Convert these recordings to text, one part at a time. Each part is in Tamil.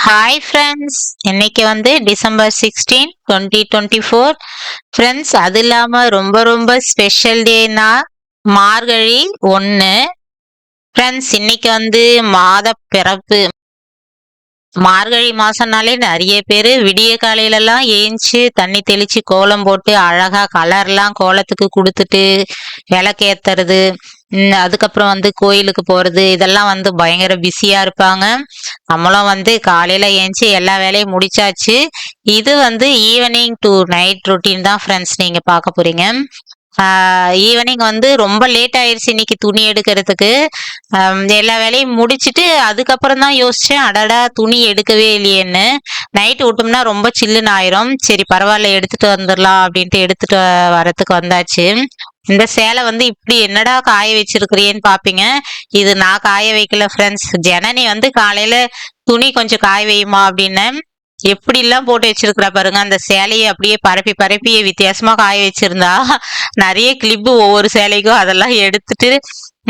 ஹாய் ஃப்ரெண்ட்ஸ் இன்னைக்கு வந்து December sixteen twenty twenty four friends அது இல்லாமல் ரொம்ப ரொம்ப ஸ்பெஷல் டேனா மார்கழி ஒன்று ஃப்ரெண்ட்ஸ் இன்னைக்கு வந்து மாத பிறப்பு. மார்கழி மாசம்னாலே நிறைய பேர் விடிய காலையிலலாம் ஏஞ்சி தண்ணி தெளித்து கோலம் போட்டு அழகா கலர்லாம் கோலத்துக்கு கொடுத்துட்டு விளக்கேற்றுறது அதுக்கப்புறம் வந்து கோயிலுக்கு போறது இதெல்லாம் வந்து பயங்கர பிஸியா இருப்பாங்க. நம்மளும் வந்து காலையில ஏஞ்சி எல்லா வேலையும் முடிச்சாச்சு. இது வந்து ஈவினிங் டு நைட் ரொட்டீன் தான் ஃப்ரெண்ட்ஸ் நீங்க பார்க்க போறீங்க. ஈவினிங் வந்து ரொம்ப லேட் ஆயிடுச்சு இன்னைக்கு துணி எடுக்கிறதுக்கு. எல்லா வேலையும் முடிச்சுட்டு அதுக்கப்புறம் தான் யோசிச்சேன் அடடா துணி எடுக்கவே இல்லையேன்னு. நைட் விட்டோம்னா ரொம்ப சில்லுன்னு ஆயிரும். சரி பரவாயில்ல எடுத்துட்டு வந்துடலாம் அப்படின்ட்டு எடுத்துட்டு வரத்துக்கு வந்தாச்சு. இந்த சேலை வந்து இப்படி என்னடா காய வச்சிருக்கிறீன்னு பாப்பீங்க. இது நான் காய வைக்கல ஃப்ரெண்ட்ஸ் ஜனனி வந்து காலையில துணி கொஞ்சம் காய வையுமா அப்படின்னு. எப்படி எல்லாம் போட்டு வச்சிருக்கிறா பாருங்க. அந்த சேலையை அப்படியே பரப்பி பரப்பி வித்தியாசமா காய வச்சிருந்தா நிறைய கிளிப்பு ஒவ்வொரு சேலைக்கும் அதெல்லாம் எடுத்துட்டு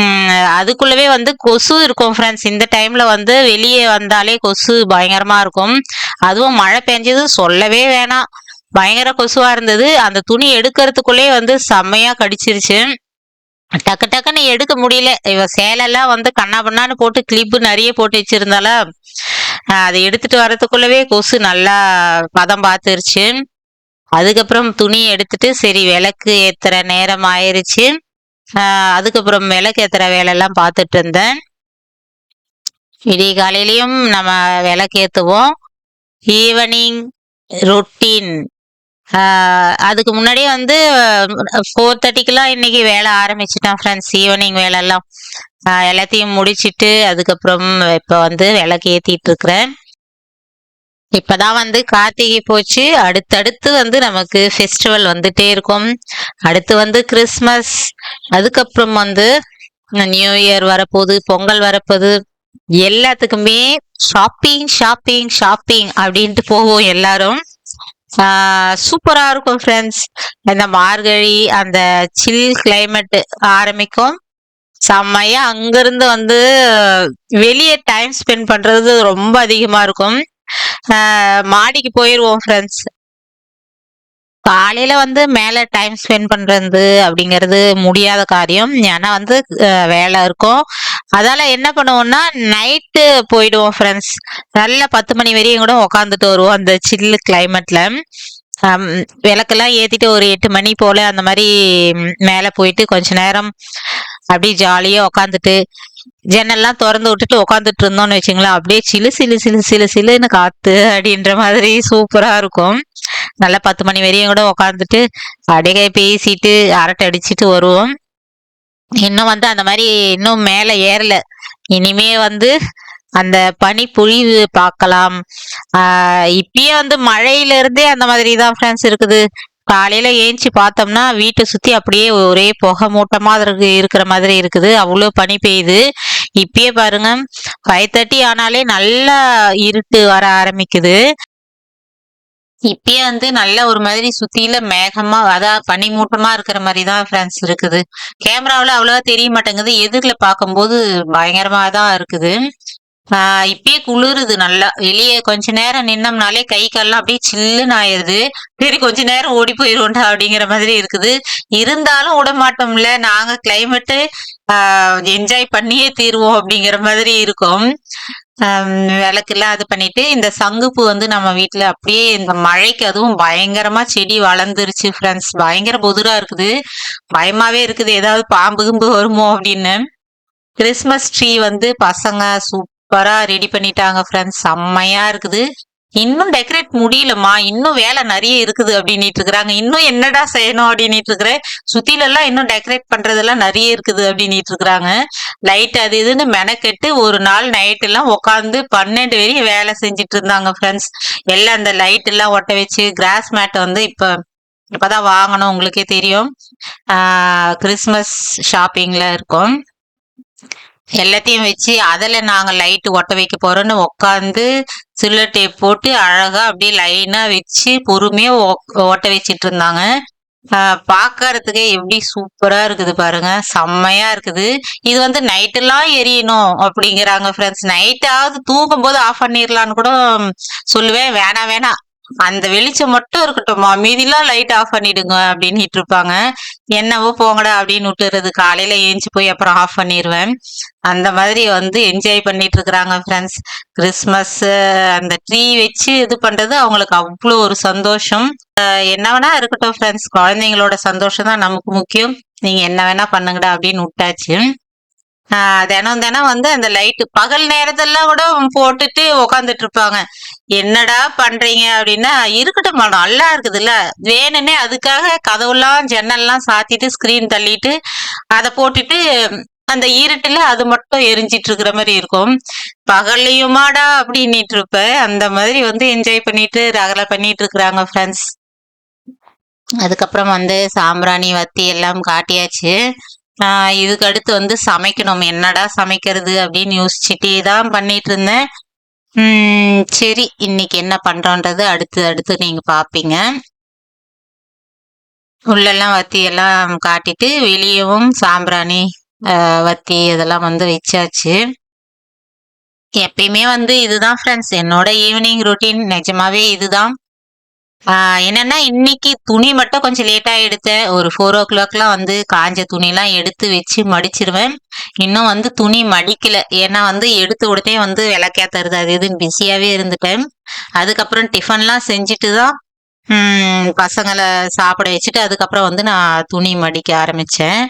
உம் அதுக்குள்ளவே வந்து கொசு இருக்கும் ஃப்ரெண்ட்ஸ் இந்த டைம்ல வந்து வெளியே வந்தாலே கொசு பயங்கரமா இருக்கும். அதுவும் மழை பெஞ்சது சொல்லவே வேணாம். பயங்கர கொசுவா இருந்தது. அந்த துணி எடுக்கிறதுக்குள்ளே வந்து செம்மையா கடிச்சிருச்சு. டக்கு டக்குன்னு எடுக்க முடியல. இவ சேலெல்லாம் வந்து கண்ணா பண்ணான்னு போட்டு கிளிப்பு நிறைய போட்டு வச்சிருந்தால. அதை எடுத்துட்டு வரதுக்குள்ளவே கொசு நல்லா பதம் பார்த்துருச்சு. அதுக்கப்புறம் துணி எடுத்துட்டு சரி விளக்கு ஏத்துற நேரம் ஆயிருச்சு. ஆஹ் அதுக்கப்புறம் விளக்கு ஏத்துற வேலையெல்லாம் பார்த்துட்டு இருந்தேன். விடிய காலையிலையும் நம்ம விளக்கு ஏத்துவோம். ஈவினிங் ரொட்டீன் அதுக்கு முன்னாடியே வந்து ஃபோர் தேர்ட்டிக்கெல்லாம் இன்னைக்கு வேலை ஆரம்பிச்சிட்டேன் ஃப்ரெண்ட்ஸ் ஈவினிங் வேலையெல்லாம் எல்லாத்தையும் முடிச்சிட்டு அதுக்கப்புறம் இப்போ வந்து விளக்கு ஏற்றிட்டு இருக்கிறேன். இப்பதான் வந்து கார்த்திகை போச்சு. அடுத்தடுத்து வந்து நமக்கு ஃபெஸ்டிவல் வந்துட்டே இருக்கும். அடுத்து வந்து கிறிஸ்மஸ் அதுக்கப்புறம் வந்து நியூ இயர் வரப்போகுது பொங்கல் வரப்போகுது. எல்லாத்துக்குமே ஷாப்பிங் ஷாப்பிங் ஷாப்பிங் அப்படின்ட்டு போவோம் எல்லாரும். சூப்பரா இருக்கும் ஃப்ரெண்ட்ஸ் இந்த மார்கழி அந்த சில் கிளைமேட் ஆரம்பிக்கும். செம்மையா அங்கிருந்து வந்து வெளியே டைம் ஸ்பெண்ட் பண்றது ரொம்ப அதிகமா இருக்கும். மாடிக்கு போயிடுவோம் ஃப்ரெண்ட்ஸ் காலையில வந்து மேலே டைம் ஸ்பெண்ட் பண்றது அப்படிங்கிறது முடியாத காரியம். ஏன்னா வந்து வேலை இருக்கும். அதால என்ன பண்ணுவோம்னா நைட்டு போயிடுவோம் ஃப்ரெண்ட்ஸ் நல்ல பத்து மணி வரையும் கூட உக்காந்துட்டு வருவோம் அந்த சில்லு கிளைமேட்ல விளக்கெல்லாம் ஏத்திட்டு ஒரு எட்டு மணி போல அந்த மாதிரி மேலே மேல போயிட்டு கொஞ்ச நேரம் அப்படியே ஜாலியா உக்காந்துட்டு ஜன்னல்லாம் திறந்து விட்டுட்டு உக்காந்துட்டு இருந்தோம்னு வச்சுங்களேன் அப்படியே சிலு சிலு சிலு சிலு சிலுன்னு காத்து அப்படின்ற மாதிரி சூப்பரா இருக்கும். நல்லா பத்து மணி வரையும் கூட உக்காந்துட்டு அப்படியே பேசிட்டு அரட்டை அடிச்சிட்டு வருவோம். இன்னும் வந்து அந்த மாதிரி இன்னும் மேலே ஏறல. இனிமே வந்து அந்த பனி பொழிவு பார்க்கலாம். ஆஹ் இப்பயே வந்து மழையில இருந்தே அந்த மாதிரி தான் ஃப்ரெண்ட்ஸ் இருக்குது. காலையில ஏஞ்சி பார்த்தோம்னா வீட்டை சுத்தி அப்படியே ஒரே புகை மூட்டமா இருக்கு இருக்கிற மாதிரி இருக்குது. அவ்வளோ பனி பெய்யுது. இப்பயே பாருங்க ஃபைவ் தேர்ட்டி ஆனாலே நல்லா இருட்டு வர ஆரம்பிக்குது. இப்பயே வந்து நல்ல ஒரு மாதிரி சுத்தியில மேகமா அதான் பனிமூட்டமா இருக்கிற மாதிரி தான் ஃப்ரெண்ட்ஸ் இருக்குது கேமராவில் அவ்வளவா தெரிய மாட்டேங்குது. எதிரில பார்க்கும்போது பயங்கரமா தான் இருக்குது. ஆஹ் இப்பயே குளிருது நல்லா. வெளியே கொஞ்ச நேரம் நின்னோம்னாலே கை கால்லாம் அப்படியே சில்லுன்னு ஆயிருது. சரி கொஞ்ச நேரம் ஓடி போயிருவோம்டா அப்படிங்கிற மாதிரி இருக்குது. இருந்தாலும் விட மாட்டோம்ல. நாங்க கிளைமேட்டு என்ஜாய் பண்ணியே தீருவோம் அப்படிங்கிற மாதிரி இருக்கும். விளக்குலாம் அது பண்ணிட்டு இந்த சங்குப்பூ வந்து நம்ம வீட்டில் அப்படியே இந்த மழைக்கு அதுவும் பயங்கரமா செடி வளர்ந்துருச்சு ஃப்ரெண்ட்ஸ் பயங்கர புதுரா இருக்குது. பயமாவே இருக்குது. ஏதாவது பாம்பு கிம்பு வருமோ அப்படின்னு. கிறிஸ்மஸ் ட்ரீ வந்து பசங்க சூப் சூப்பரா ரெடி பண்ணிட்டாங்க ஃப்ரெண்ட்ஸ் செம்மையா இருக்குது. இன்னும் டெக்கரேட் முடியலம்மா. இன்னும் வேலை நிறைய இருக்குது அப்படின்னுட்டு இருக்கிறாங்க. இன்னும் என்னடா செய்யணும் அப்படின்னுட்டு இருக்கிறேன் சுத்தில எல்லாம் இன்னும் டெக்கரேட் பண்றதெல்லாம் நிறைய இருக்குது அப்படின்னுட்டு இருக்கிறாங்க. லைட் அது இதுன்னு மெனக்கெட்டு ஒரு நாள் நைட் எல்லாம் உட்காந்து பன்னெண்டு வரையும் வேலை செஞ்சுட்டு இருந்தாங்க ஃப்ரெண்ட்ஸ் எல்லாம் அந்த லைட் எல்லாம் ஒட்ட வச்சு கிராஸ் மேட் வந்து இப்ப இப்பதான் வாங்கணும் உங்களுக்கே தெரியும். கிறிஸ்மஸ் ஷாப்பிங்ல இருக்கும். எல்லாத்தையும் வச்சு அதில் நாங்கள் லைட்டு ஒட்ட வைக்க போகிறோன்னு உட்காந்து சில்லர் டேப் போட்டு அழகாக அப்படியே லைனாக வச்சு பொறுமையாக ஒ- ஒட்ட வச்சிட்டு இருந்தாங்க. பார்க்கறதுக்கே எப்படி சூப்பராக இருக்குது பாருங்க. செம்மையாக இருக்குது. இது வந்து நைட்டெல்லாம் எரியணும் அப்படிங்கிறாங்க ஃப்ரெண்ட்ஸ் நைட்டாவது தூங்கும்போது ஆஃப் பண்ணிடலான்னு கூட சொல்லுவேன். வேணாம் வேணாம். அந்த வெளிச்சம் மட்டும் இருக்கட்டும்மா. மீதிலாம் லைட் ஆஃப் பண்ணிடுங்க அப்படின்னுட்டு இருப்பாங்க. என்னவோ போங்கடா அப்படின்னு விட்டுறது. காலையில ஏஞ்சி போய் அப்புறம் ஆஃப் பண்ணிடுவேன் அந்த மாதிரி வந்து என்ஜாய் பண்ணிட்டு இருக்கிறாங்க ஃப்ரெண்ட்ஸ் கிறிஸ்மஸ் அந்த ட்ரீ வச்சு இது பண்றது அவங்களுக்கு அவ்வளோ ஒரு சந்தோஷம். என்ன வேணா இருக்கட்டும் ஃப்ரெண்ட்ஸ் குழந்தைங்களோட சந்தோஷம் தான் நமக்கு முக்கியம். நீங்க என்ன வேணா பண்ணுங்கடா அப்படின்னு விட்டாச்சு. தினம் தினம் வந்து அந்த லைட்டு பகல் நேரத்தெல்லாம் கூட போட்டுட்டு உக்காந்துட்டு இருப்பாங்க. என்னடா பண்றீங்க அப்படின்னா இருக்கட்டும் நல்லா இருக்குதுல்ல. வேணும்னே அதுக்காக கதவுலாம் ஜன்னல்லாம் சாத்திட்டு ஸ்கிரீன் தள்ளிட்டு அதை போட்டுட்டு அந்த இருட்டுல அது மட்டும் எரிஞ்சிட்டு இருக்கிற மாதிரி இருக்கும். பகல்லையுமாடா அப்படின்னுட்டு இருப்ப. அந்த மாதிரி வந்து என்ஜாய் பண்ணிட்டு ரகலை பண்ணிட்டு இருக்கிறாங்க ஃப்ரெண்ட்ஸ் அதுக்கப்புறம் வந்து சாம்பிராணி வத்தி எல்லாம் காட்டியாச்சு. இதுக்கு அடுத்து வந்து சமைக்கணும். என்னடா சமைக்கிறது அப்படின்னு யோசிச்சுட்டே தான் பண்ணிட்டு இருந்தேன் உம் சரி இன்னைக்கு என்ன பண்றோன்றது அடுத்து அடுத்து நீங்க பாப்பீங்க. உள்ளெல்லாம் வத்தி எல்லாம் காட்டிட்டு வெளியவும் சாம்பிராணி வத்தி இதெல்லாம் வந்து வச்சாச்சு. எப்பயுமே வந்து இதுதான் ஃப்ரெண்ட்ஸ் என்னோட ஈவினிங் ரொட்டீன் நிஜமாவே இதுதான். என்னன்னா இன்னைக்கு துணி மட்டும் கொஞ்சம் லேட்டா எடுத்தேன். ஒரு ஃபோர் ஓ கிளாக்லாம் வந்து காஞ்ச துணிலாம் எடுத்து வச்சு மடிச்சிருவேன். இன்னும் வந்து துணி மடிக்கல. ஏன்னா வந்து எடுத்து உடனே வந்து விளக்கேத்துறது அது எதுவும் பிஸியாவே இருந்துட்டேன். அதுக்கப்புறம் டிஃபன்லாம் செஞ்சுட்டு தான் பசங்களை சாப்பிட வச்சுட்டு அதுக்கப்புறம் வந்து நான் துணி மடிக்க ஆரம்பிச்சேன்.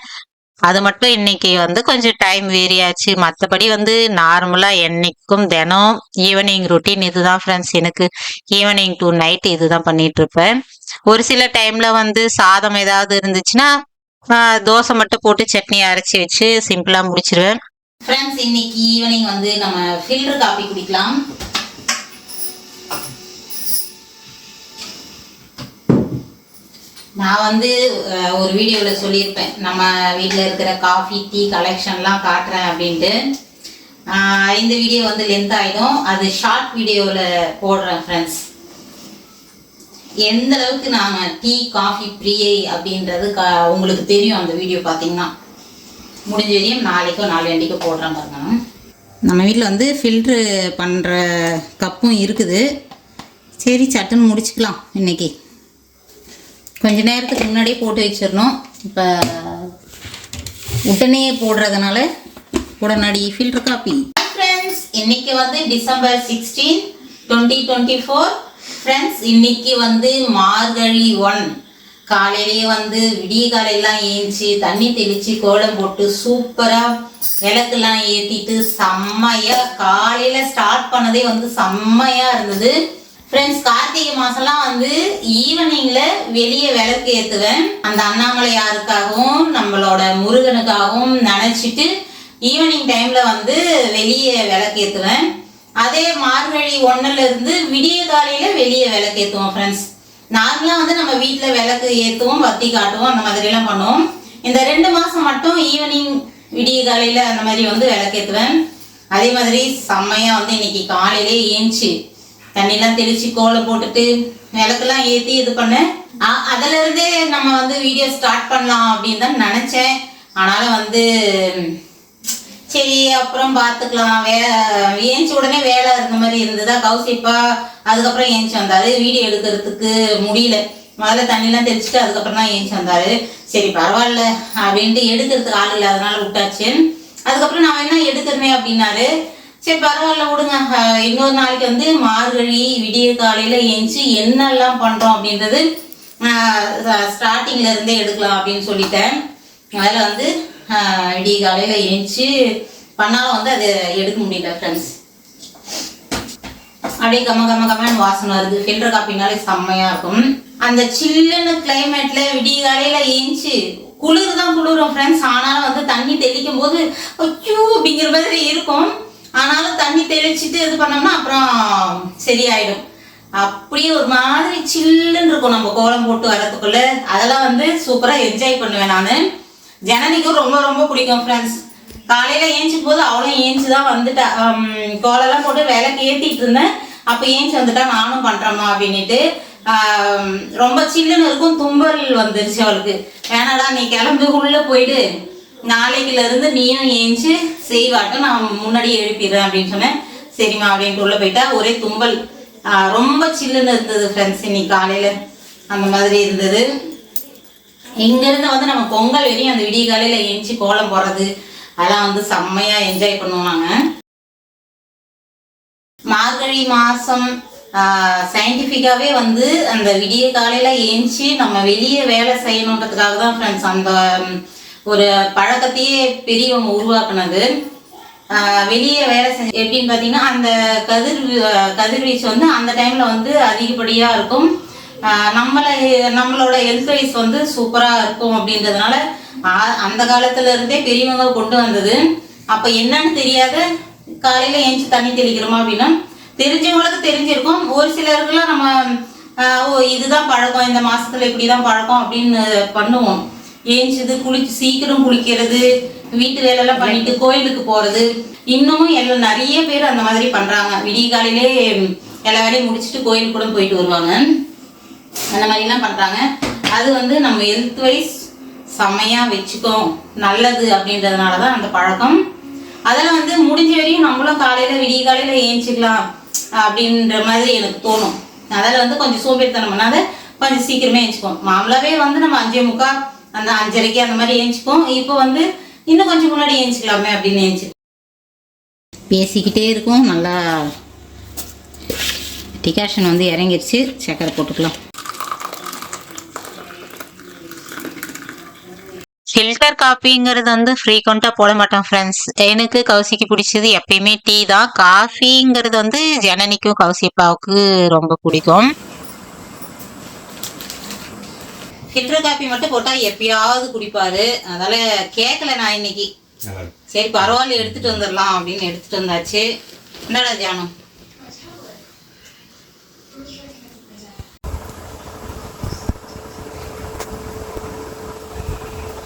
அது மட்டும் இன்னைக்கு வந்து கொஞ்சம் டைம் வேரியாச்சு. மற்றபடி வந்து நார்மலாக என்னைக்கும் தினம் ஈவினிங் ரொட்டீன் இதுதான் ஃப்ரெண்ட்ஸ் எனக்கு. ஈவினிங் டு நைட் இதுதான் பண்ணிட்டு இருப்பேன் ஒரு சில டைம்ல வந்து சாதம் ஏதாவது இருந்துச்சுன்னா தோசை மட்டும் போட்டு சட்னி அரைச்சி வச்சு சிம்பிளா முடிச்சிருவேன். ஃப்ரெண்ட்ஸ் இன்னைக்கு ஈவினிங் வந்து நம்ம ஃபில்டர் காபி குடிக்கலாம். நான் வந்து ஒரு வீடியோவில் சொல்லியிருப்பேன். நம்ம வீட்டில் இருக்கிற காஃபி டீ கலெக்ஷன்லாம் காட்டுறேன் அப்படின்ட்டு. இந்த வீடியோ வந்து லென்த் ஆகிடும் அது ஷார்ட் வீடியோவில் போடுறேன் ஃப்ரெண்ட்ஸ் எந்த அளவுக்கு நாங்கள் டீ காஃபி பிரியை அப்படின்றது க உங்களுக்கு தெரியும் அந்த வீடியோ பார்த்தீங்கன்னா முடிஞ்ச வரையும் நாளைக்கோ நாளையண்டிக்கோ போடுறேன் பாருங்க. நம்ம வீட்டில் வந்து ஃபில்ட்ரு பண்ணுற கப்பும் இருக்குது. சரி சட்டுன்னு முடிச்சுக்கலாம் இன்னைக்கு. கொஞ்ச நேரத்துக்கு முன்னாடியே போட்டு வச்சிடணும். இப்போ உடனே போடுறதுனால உடனடி ஃபில்டர் காப்பி ஃப்ரெண்ட்ஸ் இன்னைக்கு வந்து December sixteen twenty twenty four friends இன்னைக்கு வந்து மார்கழி ஒன் காலையிலேயே வந்து விடிய காலையெல்லாம் ஏஞ்சி தண்ணி தெளித்து கோலம் போட்டு சூப்பராக விளக்குலாம் ஏற்றிட்டு செம்மையாக காலையில் ஸ்டார்ட் பண்ணதே வந்து செம்மையாக இருந்தது. ஃப்ரெண்ட்ஸ் கார்த்திகை மாசம்லாம் வந்து ஈவினிங்ல வெளியே விளக்கு ஏத்துவேன். அந்த அண்ணாமலை யாருக்காகவும் நம்மளோட முருகனுக்காகவும் நினைச்சிட்டு ஈவினிங் டைம்ல வந்து வெளியே விளக்கு ஏத்துவேன். அதே மார்கழி ஒன்னுல இருந்து விடிய காலையில வெளியே விளக்கு ஏத்துவோம் ஃப்ரெண்ட்ஸ் நார்மலா வந்து நம்ம வீட்டில் விளக்கு ஏத்துவோம் வத்தி காட்டுவோம் அந்த மாதிரி எல்லாம் பண்ணுவோம். இந்த ரெண்டு மாசம் மட்டும் ஈவினிங் விடிய காலையில அந்த மாதிரி வந்து விளக்கேற்றுவேன் அதே மாதிரி செம்மையா வந்து இன்னைக்கு காலையிலே ஏஞ்சி தண்ணிலாம் தெளிச்சு கோலம் போட்டுட்டு விளக்கெல்லாம் ஏற்றி இது பண்ணேன் அதுல இருந்தே நம்ம வந்து வீடியோ ஸ்டார்ட் பண்ணலாம் அப்படின்னு தான் நினச்சேன். ஆனாலும் வந்து சரி அப்புறம் பார்த்துக்கலாம் வே ஏஞ்சி உடனே வேலை இருந்த மாதிரி இருந்ததா? கௌசிப்பா அதுக்கப்புறம் ஏஞ்சி வந்தாரு. வீடியோ எடுக்கிறதுக்கு முடியல. முதல்ல தண்ணிலாம் தெளிச்சுட்டு அதுக்கப்புறம் தான் ஏஞ்சி வந்தாரு. சரி பரவாயில்ல அப்படின்ட்டு எடுக்கிறதுக்கு ஆள் இல்லாதனால விட்டாச்சு. அதுக்கப்புறம் நான் என்ன எடுக்கிறேன் அப்படின்னாரு. சரி பரவாயில்ல விடுங்க. இன்னொரு நாளைக்கு வந்து மார்கழி விடிய காலையில் ஏஞ்சி என்னெல்லாம் பண்ணுறோம் அப்படின்றது ஸ்டார்டிங்ல இருந்தே எடுக்கலாம் அப்படின்னு சொல்லிட்டேன். அதில் வந்து விடிய காலையில் ஏஞ்சி பண்ணாலும் வந்து அதை எடுக்க முடியல ஃப்ரெண்ட்ஸ் அப்படியே கம கம்ம கமன்னு வாசனை வருது. ஃபில்டர் காப்பினாலே செம்மையாக இருக்கும். அந்த சில்லுன்னு கிளைமேட்ல விடிய காலையில் ஏஞ்சி குளிர் தான் குளிரும் ஃப்ரெண்ட்ஸ் ஆனாலும் வந்து தண்ணி தெளிக்கும் போது ஐயோ அப்படிங்கிற மாதிரி இருக்கும். ஆனாலும் தண்ணி தெளிச்சிட்டு இது பண்ணோம்னா அப்புறம் சரியாயிடும். அப்படியே ஒரு மாதிரி சில்லுன்னு இருக்கும் நம்ம கோலம் போட்டு வரதுக்குள்ள அதெல்லாம் வந்து சூப்பராக என்ஜாய் பண்ணுவேன் நான். ஜனனிக்கும் ரொம்ப ரொம்ப பிடிக்கும் ஃப்ரெண்ட்ஸ் காலையில் ஏஞ்சும் போது அவளும் ஏஞ்சி தான் வந்துட்டா. கோலெல்லாம் கோலம்லாம் போட்டு விளக்கு ஏற்றிட்டு இருந்தேன். அப்போ ஏஞ்சி வந்துட்டா நானும் பண்றேம்மா அப்படின்னுட்டு. ரொம்ப சில்லுன்னு இருக்கும் தும்பல் வந்துருச்சு அவளுக்கு. வேணாடா நீ கிளம்பி உள்ளே போயிடு. நாளைக்குலேருந்து நீயும் ஏஞ்சி செய்வாட்டும் நான் முன்னாடியே எழுப்பிடுறேன் அப்படின்னு சொன்னேன். சரிம்மா அப்படின்ட்டு உள்ள போயிட்டா ஒரே தும்பல். ரொம்ப சில்லுன்னு இருந்தது ஃப்ரெண்ட்ஸ் இன்னைக்கு காலையில். அந்த மாதிரி இருந்தது. இங்கேருந்து வந்து நம்ம பொங்கல் வரையும் அந்த விடிய காலையில் ஏஞ்சி கோலம் போடுறது. அதெல்லாம் வந்து செம்மையாக என்ஜாய் பண்ணுவோம் நாங்கள் மார்கழி மாதம் சயின்டிஃபிக்காகவே வந்து அந்த விடிய காலையில் ஏஞ்சி நம்ம வெளியே வேலை செய்யணுன்றதுக்காக தான் ஃப்ரெண்ட்ஸ் அந்த ஒரு பழக்கத்தையே பெரியவங்க உருவாக்குனது. வெளியே வேலை செஞ்சு எப்படின்னு பார்த்தீங்கன்னா அந்த கதிர் கதிர்வீச்சு வந்து அந்த டைமில் வந்து அதிகப்படியாக இருக்கும். நம்மளை நம்மளோட ஹெல்த் வைஸ் வந்து சூப்பராக இருக்கும் அப்படின்றதுனால ஆ- அந்த காலத்துல இருந்தே பெரியவங்க கொண்டு வந்தது. அப்போ என்னன்னு தெரியாத காலையில் ஏஞ்சி தண்ணி தெளிக்கிறோமா அப்படின்னா தெரிஞ்சவங்களுக்கு தெரிஞ்சிருக்கும். ஒரு சிலருக்குலாம் நம்ம ஓ இதுதான் பழக்கம் இந்த மாசத்துல இப்படிதான் பழக்கம் அப்படின்னு பண்ணுவோம். ஏஞ்சிது குளிச்சு சீக்கிரம் குளிக்கிறது வீட்டு வேலையெல்லாம் பண்ணிட்டு கோயிலுக்கு போறது. இன்னமும் எல்லாம் நிறைய பேர் அந்த மாதிரி பண்றாங்க. விடிய காலையிலே எல்லா வேலையும் முடிச்சுட்டு கோயிலுக்கு கூட போயிட்டு வருவாங்க. அந்த மாதிரிலாம் பண்றாங்க. அது வந்து நம்ம ஹெல்த் வைஸ் செம்மையா வச்சுக்கோ நல்லது அப்படின்றதுனால தான் அந்த பழக்கம். அதெல்லாம் வந்து முடிஞ்ச வரையும் நம்மளும் காலையில விடிய காலையில ஏஞ்சிக்கலாம் அப்படின்ற மாதிரி எனக்கு தோணும். அதில் வந்து கொஞ்சம் சோம்பேறித்தனம் பண்ணாத கொஞ்சம் சீக்கிரமே ஏஞ்சிப்போம் மாமலாவே வந்து நம்ம அஞ்சே முக்கால் அந்த அஞ்சரைக்கு அந்த மாதிரி ஏஞ்சிப்போம். இப்போ வந்து இன்னும் கொஞ்சம் முன்னாடி ஏஞ்சிக்கலாமே அப்படின்னு ஏஞ்சி பேசிக்கிட்டே இருக்கும். நல்லா டிகாஷன் வந்து இறங்கிருச்சு. சக்கரை போட்டுக்கலாம். ஃபில்டர் காஃபிங்கிறது வந்து ஃப்ரீக்வெண்ட்டாக போட மாட்டோம் ஃப்ரெண்ட்ஸ் எனக்கு கௌசிக்கு பிடிச்சது எப்பயுமே டீ தான். காஃபிங்கிறது வந்து ஜனனிக்கும் கௌசிப்பாவுக்கு ரொம்ப பிடிக்கும். ஃபில்டர் காப்பி மட்டும் போட்டால் எப்பயாவது குடிப்பாரு. அதனால கேட்கல நான் இன்னைக்கு. சரி பரவாயில்ல எடுத்துட்டு வந்துடலாம் அப்படின்னு எடுத்துட்டு வந்தாச்சு. என்னடா தியானம்?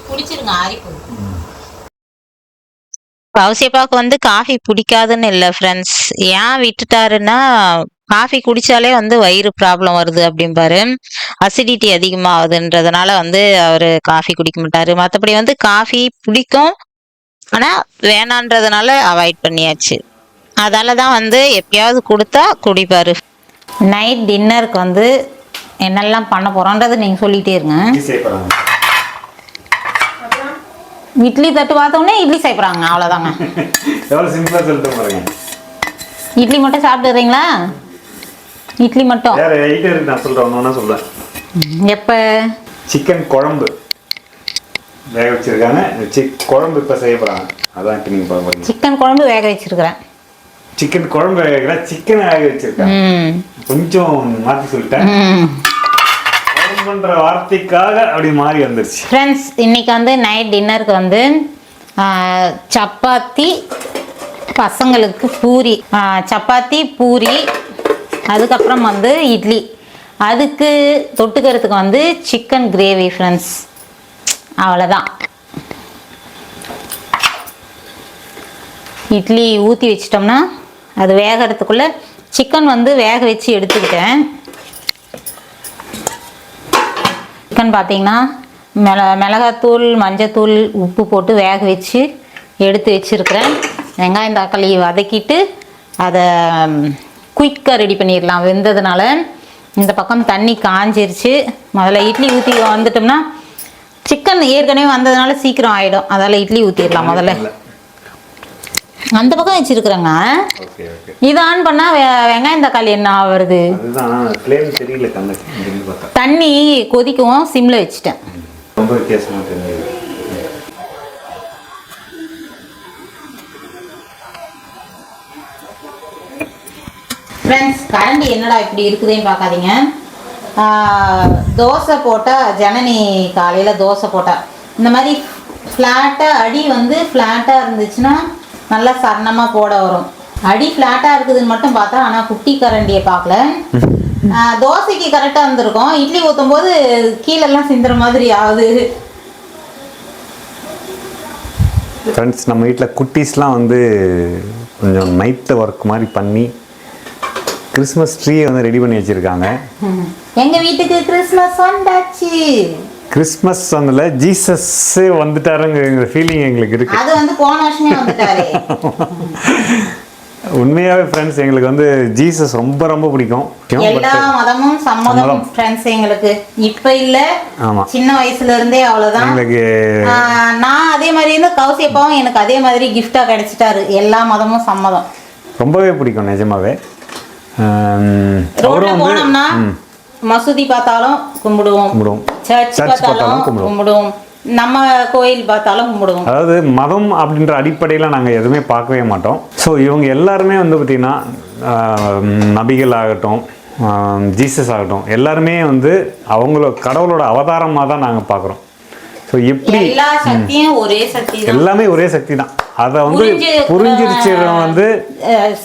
குடிச்சிருங்க கௌசிப்பாவுக்கு வந்து காஃபி பிடிக்காதுன்னு இல்லை ஃப்ரெண்ட்ஸ் ஏன் விட்டுட்டாருன்னா காஃபி குடிச்சாலே வந்து வயிறு ப்ராப்ளம் வருது அப்படிம்பாரு. அசிடிட்டி அதிகமாகுதுன்றதுனால வந்து அவர் காஃபி குடிக்க மாட்டாரு. மற்றபடி வந்து காஃபி பிடிக்கும். ஆனால் வேணான்றதுனால அவாய்ட் பண்ணியாச்சு. அதால தான் வந்து எப்பயாவது கொடுத்தா குடிப்பாரு. நைட் டின்னருக்கு வந்து என்னெல்லாம் பண்ண போகிறோன்றது நீங்கள் சொல்லிகிட்டே இருங்க. இட்லி தட்டு பார்த்தோன்னே இட்லி செய்யப்படுறாங்க அவ்வளோதாங்க இட்லி மட்டும் சாப்பிட்டுறீங்களா? இட்லி மட்டும். வேற ஐட்டம் இருக்கு நான் சொல்கிறேன் ஒன்று ஒன்றா சொல்கிறேன் எப்போ? சிக்கன் குழம்பு. வேக வச்சிருக்காங்க. குழம்பு இப்போ செய்ய போகிறாங்க அதான் இப்போ நீங்கள் பார்க்க சிக்கன் குழம்பு வேக வச்சிருக்கிறேன். சிக்கன் குழம்பு வேக வைக்கிறா சிக்கன் வேக வச்சிருக்காங்க ம். கொஞ்சம் மாற்றி சொல்லிட்டேன். குழம்புன்ற வார்த்தைக்காக அப்படி மாறி வந்துருச்சு. ஃப்ரெண்ட்ஸ் இன்னைக்கு வந்து நைட் டின்னருக்கு வந்து சப்பாத்தி பசங்களுக்கு பூரி. சப்பாத்தி பூரி அதுக்கப்புறம் வந்து இட்லி. அதுக்கு தொட்டுக்கிறதுக்கு வந்து சிக்கன் கிரேவி ஃப்ரெண்ட்ஸ் அவ்வளோதான் இட்லி ஊற்றி வச்சிட்டோம்னா அது வேகறதுக்குள்ளே சிக்கன் வந்து வேக வச்சு எடுத்துக்கிட்டேன். சிக்கன் பார்த்தீங்கன்னா மிள மிளகாத்தூள் மஞ்சத்தூள் உப்பு போட்டு வேக வச்சு எடுத்து வச்சுருக்கிறேன். வெங்காயம் தக்காளி வதக்கிட்டு அதை குயிக்காக ரெடி பண்ணிடலாம். வெந்ததுனால இந்த பக்கம் தண்ணி காஞ்சிருச்சு. முதல்ல இட்லி ஊற்றி வந்துட்டோம்னா சிக்கன் ஏற்கனவே வந்ததுனால சீக்கிரம் ஆகிடும் அதால் இட்லி ஊற்றிடலாம் முதல்ல. அந்த பக்கம் வச்சுருக்குறேங்க. இதை ஆன் பண்ணால் வெ வெங்காயம் தக்காளி என்ன வருது தண்ணி கொதிக்கவும் சிம்மில் வச்சுட்டேன். ஃப்ரெண்ட்ஸ் கரண்டி என்னடா இப்படி இருக்குதுன்னு பார்க்காதீங்க. தோசை போட்டால் ஜனனி காலையில் தோசை போட்டால் இந்த மாதிரி ஃப்ளாட்டாக அடி வந்து ஃப்ளாட்டாக இருந்துச்சுன்னா நல்லா சரணமாக போட வரும். அடி ஃப்ளாட்டாக இருக்குதுன்னு மட்டும் பார்த்தா ஆனால் குட்டி கரண்டியை பார்க்கல. தோசைக்கு கரெக்டாக இருந்திருக்கும். இட்லி ஊற்றும் போது கீழெல்லாம் சிந்துற மாதிரி ஆகுது. ஃப்ரெண்ட்ஸ் நம்ம வீட்டில் குட்டீஸ்லாம் வந்து கொஞ்சம் நைட்டு ஒர்க் மாதிரி பண்ணி கிறிஸ்மஸ் ட்ரீ வந்து ரெடி பண்ணி வச்சுருக்காங்க. எங்க வீட்டுக்கு கிறிஸ்மஸ் வந்தாச்சு. கிறிஸ்மஸ் வந்தல ஜீசஸ் வந்துட்டாருங்கிற ஃபீலிங் எங்களுக்கு இருக்கு. அது வந்து போன வருஷமே வந்துட்டாரு. உண்மையாவே ஃப்ரெண்ட்ஸ் எங்களுக்கு வந்து ஜீசஸ் ரொம்ப ரொம்ப பிடிக்கும். எல்லா மதமும் சம்மதம். ஃப்ரெண்ட்ஸ் எங்களுக்கு. இப்ப இல்ல. சின்ன வயசுல இருந்தே அவ்வளவுதான். எங்களுக்கு நான் அதே மாதிரி இருந்து கௌசியப்பாவும் எனக்கு அதே மாதிரி கிஃப்டா கிடைச்சிட்டாரு. எல்லா மதமும் சம்மதம். ரொம்பவே பிடிக்கும் நிஜமாவே. அவரும் போனோம்னா மசூதி பார்த்தாலும் கும்பிடுவோம். கும்பிடுவோம். சர்ச் பார்த்தாலும் கும்பிடுவோம். நம்ம கோயில் பார்த்தாலும் கும்பிடுவோம். அதாவது மதம் அப்படின்ற அடிப்படையில் நாங்கள் எதுவுமே பார்க்கவே மாட்டோம். ஸோ இவங்க எல்லாருமே வந்து பார்த்திங்கன்னா நபிகள் ஆகட்டும் ஜீசஸ் ஆகட்டும் எல்லாருமே வந்து அவங்கள கடவுளோட அவதாரமாக தான் நாங்கள் பார்க்குறோம். ஸோ எப்படி எல்லா சக்தியும் ஒரே சக்தி எல்லாமே ஒரே சக்தி தான் அதை வந்து புரிஞ்சு- புரிஞ்சிருச்சவங்க வந்து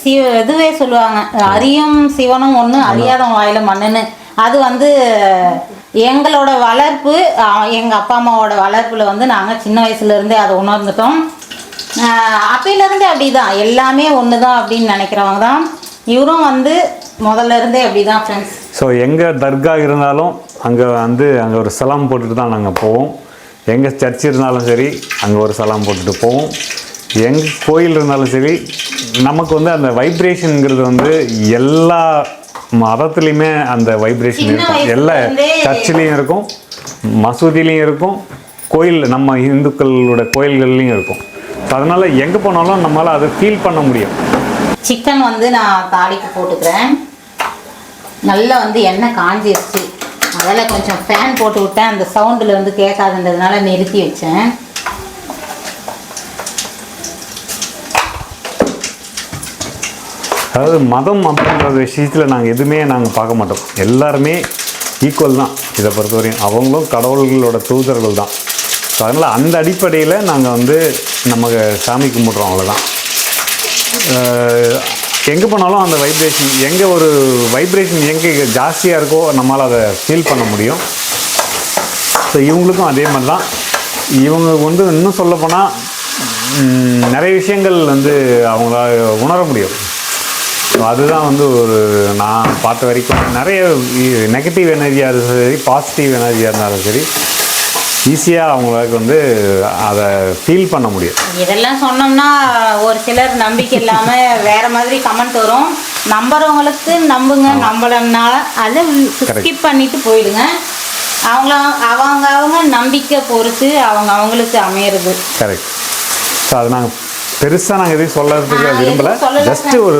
சிவ இதுவே சொல்லுவாங்க. அறியும் சிவனும் ஒண்ணு அறியாதவன் வாயில மண்ணுன்னு. அது வந்து எங்களோட வளர்ப்பு அஹ் எங்க அப்பா அம்மாவோட வளர்ப்புல வந்து நாங்க சின்ன வயசுல இருந்தே அதை உணர்ந்துட்டோம். அஹ் அப்பையில இருந்தே அப்படிதான். எல்லாமே ஒண்ணுதான் அப்படின்னு நினைக்கிறவங்க தான். இவரும் வந்து முதல்ல இருந்தே அப்படிதான் ஃப்ரெண்ட்ஸ் ஸோ எங்கே தர்கா இருந்தாலும் அங்கே வந்து அங்கே ஒரு சலாம் போட்டுட்டு தான் நாங்கள் போவோம். எங்கே சர்ச் இருந்தாலும் சரி அங்கே ஒரு சலாம் போட்டுட்டு போவோம். எங்க கோயில் இருந்தாலும் சரி நமக்கு வந்து அந்த வைப்ரேஷனுங்கிறது வந்து எல்லா மதத்துலேயுமே அந்த வைப்ரேஷன் இருக்கும். எல்லா சர்ச்சிலையும் இருக்கும் மசூதிலையும் இருக்கும் கோயில் நம்ம இந்துக்களோட கோயில்கள்லையும் இருக்கும். அதனால் எங்கே போனாலும் நம்மளால் அதை ஃபீல் பண்ண முடியும். சிக்கன் வந்து நான் தாளிக்கு போட்டுக்கிறேன். நல்லா வந்து எண்ணெய் காஞ்சிருச்சு. அதில் கொஞ்சம் ஃபேன் போட்டு விட்டேன். அந்த சவுண்டில் வந்து கேட்காதுன்றதுனால நிறுத்தி வச்சேன். அதாவது மதம் அப்படின்ற விஷயத்தில் நாங்கள் எதுவுமே நாங்கள் பார்க்க மாட்டோம். எல்லாருமே ஈக்குவல் தான். இதை பொறுத்தவரையும் அவங்களும் கடவுள்களோட தூதர்கள் தான். ஸோ அதனால் அந்த அடிப்படையில் நாங்கள் வந்து நமக்கு சாமி கும்பிட்றோம் அவ்வளோதான் எங்கே போனாலும் அந்த வைப்ரேஷன் எங்கே ஒரு வைப்ரேஷன் எங்கே ஜாஸ்தியாக இருக்கோ நம்மளால் அதை ஃபீல் பண்ண முடியும். ஸோ இவங்களுக்கும் அதே மாதிரி தான் இவங்க வந்து இன்னும் சொல்லப்போனால் நிறைய விஷயங்கள் வந்து அவங்களால உணர முடியும். ஸோ அதுதான் வந்து ஒரு நான் பார்த்த வரைக்கும் நிறைய நெகட்டிவ் எனர்ஜியாக இருந்தாலும் சரி பாசிட்டிவ் எனர்ஜியாக இருந்தாலும் சரி ஈஸியாக அவங்களுக்கு வந்து அதை ஃபீல் பண்ண முடியும். இதெல்லாம் சொன்னோம்னா ஒரு சிலர் நம்பிக்கை இல்லாமல் வேற மாதிரி கமெண்ட் வரும். நம்புறவங்களுக்கு நம்புங்க நம்பலன்னா அதை ஸ்கிப் பண்ணிட்டு போயிடுங்க. அவங்கள அவங்க அவங்க நம்பிக்கை பொறுத்து அவங்க அவங்களுக்கு அமையிறது. கரெக்ட் ஸோ அது நாங்கள் பெருசாக நாங்கள் எதுவும் விரும்பலை. சொல்லல ஜஸ்ட் ஒரு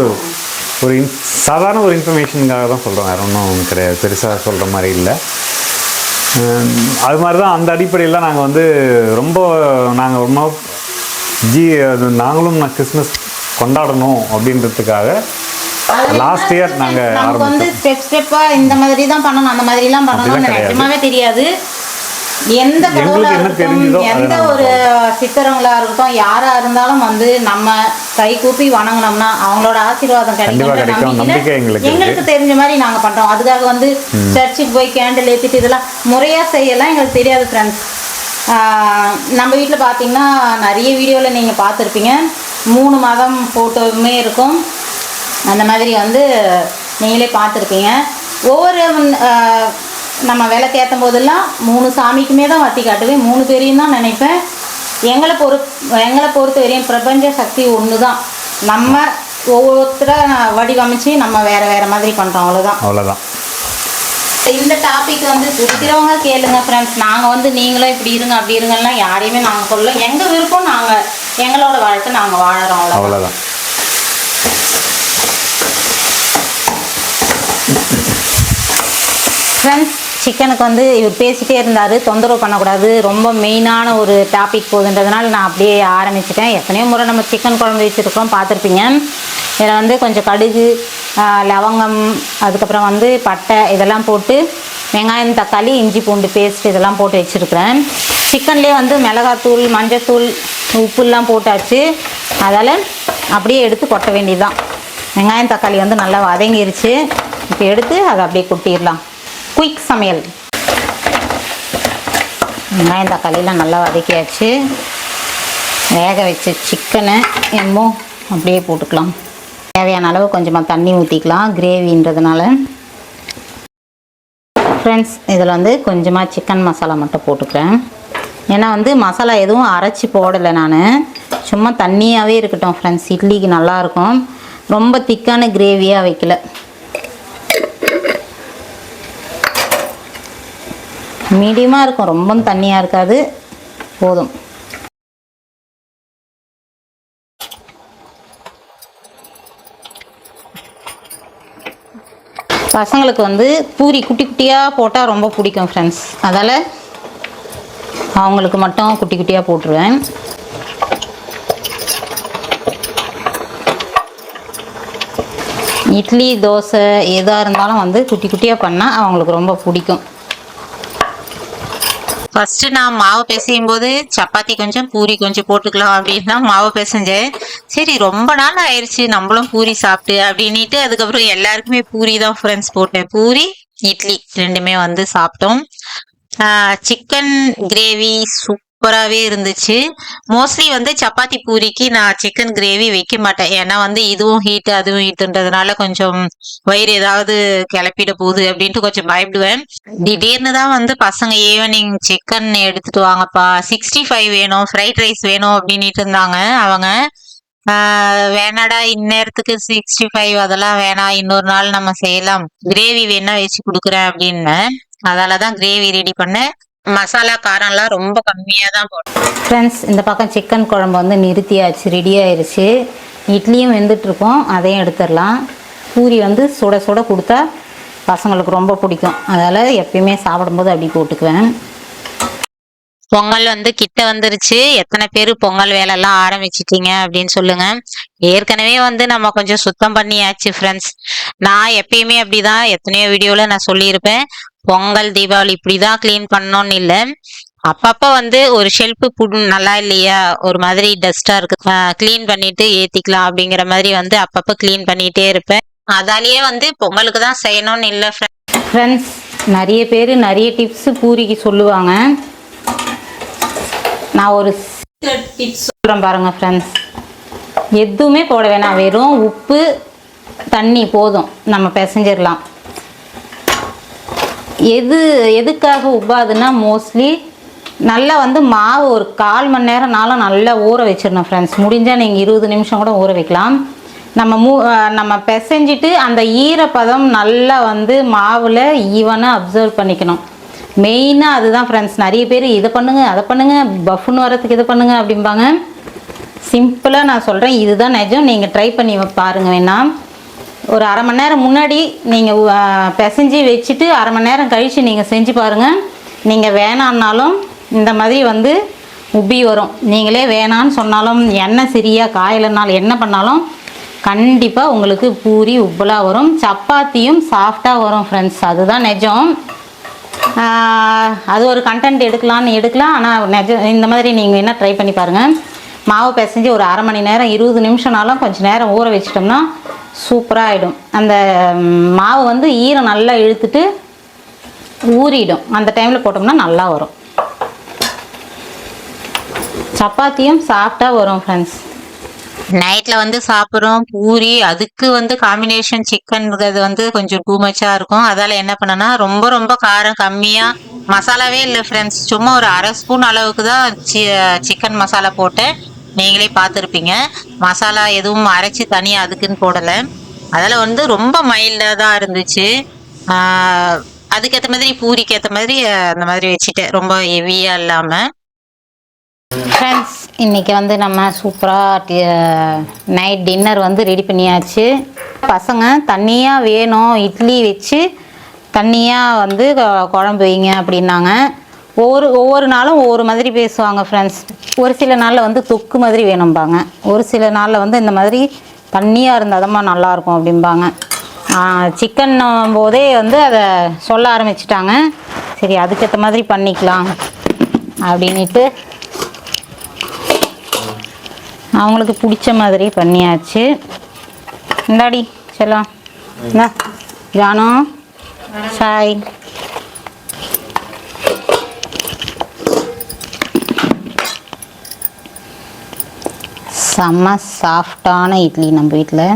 ஒரு இன் சாதாரண ஒரு இன்ஃபர்மேஷனுக்காக தான் சொல்கிறோம் வேறு ஒன்றும் கிடையாது. பெருசாக சொல்கிற மாதிரி இல்லை. அது மாதிரி தான் அந்த அடிப்படையில் நாங்கள் வந்து ரொம்ப நாங்கள் ரொம்ப ஜி அது நாங்களும் நான் கிறிஸ்மஸ் கொண்டாடணும் அப்படின்றதுக்காக லாஸ்ட் இயர் நாங்கள் வந்து ஸ்டெப் ஸ்டெப்பா இந்த மாதிரி தான் பண்ணணும் அந்த மாதிரி எல்லாம் பண்ணணும்னு அப்படிலாம் கிடையாது. நிஜமாவே தெரியாது. எந்த கடவுளா எங்களுக்கு என்ன இருக்கட்டும் எந்த ஒரு சித்திரங்களா இருக்கட்டும் யாரா இருந்தாலும் வந்து நம்ம கை கூப்பி வணங்கினோம்னா அவங்களோட ஆசீர்வாதம் கிடைக்கும். எங்களுக்கு தெரிஞ்ச மாதிரி நாங்க பண்றோம். அதுக்காக வந்து சர்ச்சுக்கு போய் கேண்டில் ஏத்திட்டு இதெல்லாம் முறையா செய்யலாம். எங்களுக்கு தெரியாது ஃப்ரெண்ட்ஸ் நம்ம வீட்டில் பார்த்தீங்கன்னா நிறைய வீடியோவில் நீங்கள் பார்த்துருப்பீங்க. மூணு மாதம் ஃபோட்டோவுமே இருக்கும். அந்த மாதிரி வந்து நீங்களே பார்த்துருப்பீங்க. ஒவ்வொரு நம்ம விளக்கு ஏற்றும் போதெல்லாம் மூணு சாமிக்குமே தான் வத்தி காட்டுவேன். மூணு பேரையும் தான் நினைப்பேன். எங்களை பொறு எங்களை பொறுத்த வரையும் பிரபஞ்ச சக்தி ஒன்று தான் நம்ம ஒவ்வொருத்தரை வடிவமைச்சு நம்ம வேற வேற மாதிரி பண்ணுறோம் அவ்வளோதான் அவ்வளோதான் இந்த டாபிக் வந்து பிடிக்கிறவங்க கேளுங்க ஃப்ரெண்ட்ஸ் நாங்கள் வந்து நீங்களும் இப்படி இருங்க அப்படி இருங்கலாம் யாரையுமே நாங்கள் சொல்ல எங்கள் விருப்பம் நாங்கள் எங்களோட வாழ்க்கை நாங்கள் வாழறோம். அவ்வளோ அவ்வளோதான் ஃப்ரெண்ட்ஸ் சிக்கனுக்கு வந்து இவர் பேசிகிட்டே இருந்தார் தொந்தரவு பண்ணக்கூடாது ரொம்ப மெயினான ஒரு டாபிக் போகுதுன்றதுனால நான் அப்படியே ஆரம்பிச்சிட்டேன். எத்தனையோ முறை நம்ம சிக்கன் குழம்பு வச்சுருக்கோம் பார்த்துருப்பீங்க. இதில் வந்து கொஞ்சம் கடுகு லவங்கம் அதுக்கப்புறம் வந்து பட்டை இதெல்லாம் போட்டு வெங்காயம் தக்காளி இஞ்சி பூண்டு பேஸ்ட் இதெல்லாம் போட்டு வச்சுருக்கிறேன். சிக்கன்லேயே வந்து மிளகாத்தூள் மஞ்சத்தூள் உப்புலாம் போட்டாச்சு. அதால் அப்படியே எடுத்து கொட்ட வேண்டியதுதான். வெங்காயம் தக்காளி வந்து நல்லா வதங்கிருச்சு. இப்போ எடுத்து அதை அப்படியே கொட்டிடலாம். குயிக் சமையல். வெங்காயம் தக்காளிலாம் நல்லா வதக்கியாச்சு. வேக வச்ச சிக்கனை என்னமோ அப்படியே போட்டுக்கலாம். தேவையான அளவு கொஞ்சமாக தண்ணி ஊற்றிக்கலாம் கிரேவின்றதுனால ஃப்ரெண்ட்ஸ் இதில் வந்து கொஞ்சமாக சிக்கன் மசாலா மட்டும் போட்டுக்கிறேன். ஏன்னா வந்து மசாலா எதுவும் அரைச்சி போடலை நான். சும்மா தண்ணியாகவே இருக்கட்டும் ஃப்ரெண்ட்ஸ் இட்லிக்கு நல்லாயிருக்கும் ரொம்ப திக்கான கிரேவியாக வைக்கல. மீடியமாக இருக்கும். ரொம்ப தண்ணியாக இருக்காது. போதும். பசங்களுக்கு வந்து பூரி குட்டி குட்டியாக போட்டால் ரொம்ப பிடிக்கும் ஃப்ரெண்ட்ஸ் அதால் அவங்களுக்கு மட்டும் குட்டி குட்டியாக போட்டுருவேன். இட்லி தோசை எதாக இருந்தாலும் வந்து குட்டி குட்டியாக பண்ணால் அவங்களுக்கு ரொம்ப பிடிக்கும். ஃபர்ஸ்ட் நான் மாவு பிசையும் போது சப்பாத்தி கொஞ்சம் பூரி கொஞ்சம் போட்டுக்கலாம் அப்படின்னு தான் மாவு பிசைஞ்சேன் சரி ரொம்ப நாள் ஆயிடுச்சு நம்மளும் பூரி சாப்பிட்டு அப்படின்ட்டு அதுக்கப்புறம் எல்லாருக்குமே பூரி தான் ஃப்ரெண்ட்ஸ் போட்டேன். பூரி இட்லி ரெண்டுமே வந்து சாப்பிட்டோம். சிக்கன் கிரேவி சூப் சூப்பராகவே இருந்துச்சு. மோஸ்ட்லி வந்து சப்பாத்தி பூரிக்கு நான் சிக்கன் கிரேவி வைக்க மாட்டேன். ஏன்னா வந்து இதுவும் ஹீட்டு அதுவும் ஹீட்டுன்றதுனால கொஞ்சம் வயிறு ஏதாவது கிளப்பிட போகுது அப்படின்ட்டு கொஞ்சம் பயப்படுவேன். திடீர்னு தான் வந்து பசங்க ஈவினிங் சிக்கன் எடுத்துட்டு வாங்கப்பா. சிக்ஸ்டி ஃபைவ் வேணும் ஃப்ரைட் ரைஸ் வேணும் அப்படின்ட்டு இருந்தாங்க அவங்க. வேணாடா இந்நேரத்துக்கு சிக்ஸ்டி ஃபைவ் அதெல்லாம் வேணாம் இன்னொரு நாள் நம்ம செய்யலாம். கிரேவி வேணா வச்சு கொடுக்குறேன் அப்படின்னேன். அதால தான் கிரேவி ரெடி பண்ணேன். மசாலா காரம்லாம் ரொம்ப கம்மியாக தான் போட்டோம் ஃப்ரெண்ட்ஸ் இந்த பக்கம் சிக்கன் குழம்பு வந்து நிறுத்தியாச்சு ரெடி ஆயிடுச்சு இட்லியும் வெந்துட்டுருக்கோம் அதையும் எடுத்துடலாம். பூரி வந்து சுட சுட கொடுத்தா பசங்களுக்கு ரொம்ப பிடிக்கும். அதால் எப்பயுமே சாப்பிடும்போது அப்படி போட்டுக்குவேன். பொங்கல் வந்து கிட்ட வந்துருச்சு. எத்தனை பேர் பொங்கல் வேலைலாம் ஆரம்பிச்சிட்டீங்க அப்படின்னு சொல்லுங்க. ஏற்கனவே வந்து நம்ம கொஞ்சம் சுத்தம் பண்ணியாச்சு ஃப்ரெண்ட்ஸ் நான் எப்பயுமே அப்படிதான். எத்தனையோ வீடியோல நான் சொல்லியிருப்பேன். பொங்கல் தீபாவளி இப்படிதான் க்ளீன் பண்ணோன்னு இல்லை. அப்பப்போ வந்து ஒரு ஷெல்ஃபு புட் நல்லா இல்லையா? ஒரு மாதிரி டஸ்டா இருக்கு. க்ளீன் பண்ணிட்டு ஏத்திக்கலாம் அப்படிங்கிற மாதிரி வந்து அப்பப்போ க்ளீன் பண்ணிட்டே இருப்பேன். அதாலேயே வந்து பொங்கலுக்கு தான் செய்யணும்னு இல்லை ஃப்ரெண்ட்ஸ் நிறைய பேர் நிறைய டிப்ஸு பூரிக்கு சொல்லுவாங்க. நான் ஒரு டிப்ஸ் சொல்கிறேன் பாருங்கள் ஃப்ரெண்ட்ஸ் எதுவுமே போட வேணாம். வெறும் உப்பு தண்ணி போதும். நம்ம பிசைஞ்சிடலாம். எது எதுக்காக உப்பாதுன்னா மோஸ்ட்லி நல்லா வந்து மாவு ஒரு கால் மணி நேரம்னாலும் நல்லா ஊற வச்சிடணும் ஃப்ரெண்ட்ஸ் முடிஞ்சால் நீங்கள் இருபது நிமிஷம் கூட ஊற வைக்கலாம். நம்ம மூ நம்ம பிசைஞ்சிட்டு அந்த ஈரப்பதம் நல்லா வந்து மாவில் ஈவனாக அப்சர்வ் பண்ணிக்கணும். மெயினாக அதுதான் ஃப்ரெண்ட்ஸ் நிறைய பேர் இதை பண்ணுங்க அதை பண்ணுங்க பஃப்னு வரத்துக்கு இதை பண்ணுங்க அப்படிம்பாங்க. சிம்பிளாக நான் சொல்கிறேன் இதுதான் நிஜம். நீங்கள் ட்ரை பண்ணி பாருங்க வேணாம் ஒரு அரை மணி நேரம் முன்னாடி நீங்கள் பிசைஞ்சு வச்சுட்டு அரை மணி நேரம் கழித்து நீங்கள் செஞ்சு பாருங்கள் நீங்கள் வேணான்னாலும் இந்த மாதிரி வந்து உப்பி வரும் நீங்களே வேணான்னு சொன்னாலும் எண்ணெய் சரியாக காயலைனாலும் என்ன பண்ணாலும் கண்டிப்பாக உங்களுக்கு பூரி உப்பலாக வரும். சப்பாத்தியும் சாஃப்டாக வரும் ஃப்ரெண்ட்ஸ் அதுதான் நிஜம். அது ஒரு கண்டென்ட் எடுக்கலாம்னு எடுக்கலாம். ஆனால் நெஜ இந்த மாதிரி நீங்கள் என்ன ட்ரை பண்ணி பாருங்கள் மாவு பிசைஞ்சு ஒரு அரை மணி நேரம் இருபது நிமிஷம்னாலும் கொஞ்சம் நேரம் ஊற வச்சிட்டோம்னா சூப்பராக ஆகிடும் அந்த மாவு வந்து ஈரம் நல்லா இழுத்துட்டு ஊறிடும். அந்த டைமில் போட்டோம்னா நல்லா வரும். சப்பாத்தியும் சாஃப்டாக வரும் ஃப்ரெண்ட்ஸ் நைட்ல வந்து சாப்பிட்றோம். பூரி அதுக்கு வந்து காம்பினேஷன் சிக்கன்ங்கிறது வந்து கொஞ்சம் டூமச்சா இருக்கும். அதால என்ன பண்ணேன்னா ரொம்ப ரொம்ப காரம் கம்மியா மசாலாவே இல்லை ஃப்ரெண்ட்ஸ் சும்மா ஒரு அரை ஸ்பூன் அளவுக்கு தான் சிக்கன் மசாலா போட்டேன். நீங்களே பார்த்துருப்பீங்க. மசாலா எதுவும் அரைச்சி தனியாக அதுக்குன்னு போடலை. அதில் வந்து ரொம்ப மைல்டாக தான் இருந்துச்சு. அதுக்கேற்ற மாதிரி பூரிக்கு ஏற்ற மாதிரி அந்த மாதிரி வச்சுட்டேன். ரொம்ப ஹெவியாக இல்லாமல் ஃப்ரெண்ட்ஸ் இன்றைக்கி வந்து நம்ம சூப்பராக நைட் டின்னர் வந்து ரெடி பண்ணியாச்சு. பசங்க தண்ணியாக வேணும். இட்லி வச்சு தண்ணியாக வந்து குழம்பு வைங்க அப்படின்னாங்க. ஒவ்வொரு ஒவ்வொரு நாளும் ஒவ்வொரு மாதிரி பேசுவாங்க ஃப்ரெண்ட்ஸ் ஒரு சில நாளில் வந்து தொக்கு மாதிரி வேணும்பாங்க. ஒரு சில நாளில் வந்து இந்த மாதிரி தண்ணியாக இருந்தால் தான் நல்லாயிருக்கும் அப்படிம்பாங்க. சிக்கன் போதே வந்து அதை சொல்ல ஆரம்பிச்சிட்டாங்க. சரி அதுக்கேற்ற மாதிரி பண்ணிக்கலாம் அப்படின்ட்டு அவங்களுக்கு பிடிச்ச மாதிரி பண்ணியாச்சு. இந்தாடி செல்லம். இந்தா ஜானு சாய். செம்ம சாஃப்டான இட்லி நம்ம வீட்டில்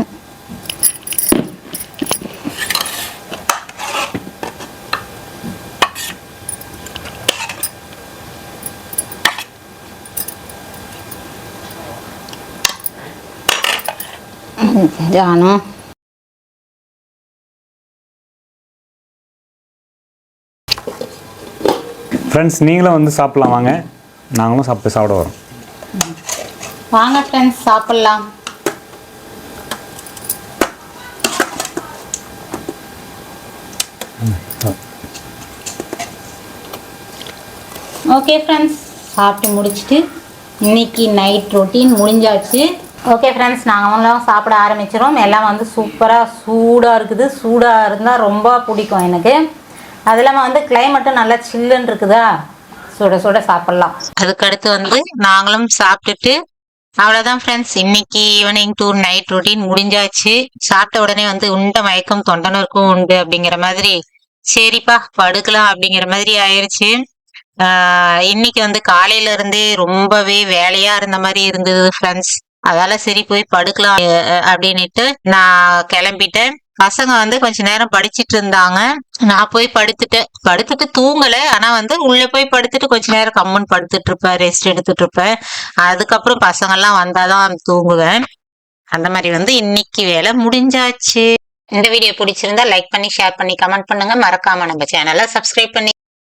ஜானு ஃப்ரெண்ட்ஸ் நீங்களும் வந்து சாப்பிட்லாம் வாங்க. நாங்களும் சாப்பிட்டு சாப்பிட வரோம். வாங்க ஃப்ரெண்ட்ஸ் சாப்பிட்லாம். ஓகே ஃப்ரெண்ட்ஸ் சாப்பிட்டு முடிச்சிட்டு இன்னைக்கு நைட் ரொட்டீன் முடிஞ்சாச்சு. ஓகே ஃப்ரெண்ட்ஸ் நாங்களாம் சாப்பிட ஆரம்பிச்சிடும் எல்லாம் வந்து சூப்பராக சூடாக இருக்குது. சூடாக இருந்தால் ரொம்ப பிடிக்கும் எனக்கு. அது இல்லாமல் வந்து கிளைமேட்டும் நல்லா சில்லுன்னு இருக்குதா? சுட சுட சாப்பிட்லாம். அதுக்கடுத்து வந்து நாங்களும் சாப்பிட்டுட்டு அவ்வளோதான் ஃப்ரெண்ட்ஸ் இன்னைக்கு ஈவினிங் டூ நைட் ரொட்டீன் முடிஞ்சாச்சு. சாப்பிட்ட உடனே வந்து உண்ட மயக்கம் தொண்டனருக்கும் உண்டு அப்படிங்கிற மாதிரி. சரிப்பா படுக்கலாம் அப்படிங்கிற மாதிரி ஆயிடுச்சு இன்னைக்கு வந்து காலையில இருந்தே ரொம்பவே வேலையா இருந்த மாதிரி இருந்தது ஃப்ரெண்ட்ஸ் அதால சரி போய் படுக்கலாம் அப்படின்ட்டு அப்படின்னுட்டு நான் கிளம்பிட்டேன். பசங்க வந்து கொஞ்ச நேரம் படிச்சிட்டு இருந்தாங்க. நான் போய் படுத்துட்டேன். படுத்துட்டு தூங்கல. ஆனா வந்து உள்ள போய் படுத்துட்டு கொஞ்ச நேரம் கம்முன்னு படுத்துட்டு இருப்பேன். ரெஸ்ட் எடுத்துட்டு இருப்பேன். அதுக்கப்புறம் பசங்க எல்லாம் வந்தாதான் தூங்குவேன். அந்த மாதிரி வந்து இன்னைக்கு வேலை முடிஞ்சாச்சு. இந்த வீடியோ பிடிச்சிருந்தா லைக் பண்ணி ஷேர் பண்ணி கமெண்ட் பண்ணுங்க. மறக்காம நம்ம சேனலை சப்ஸ்கிரைப் பண்ணி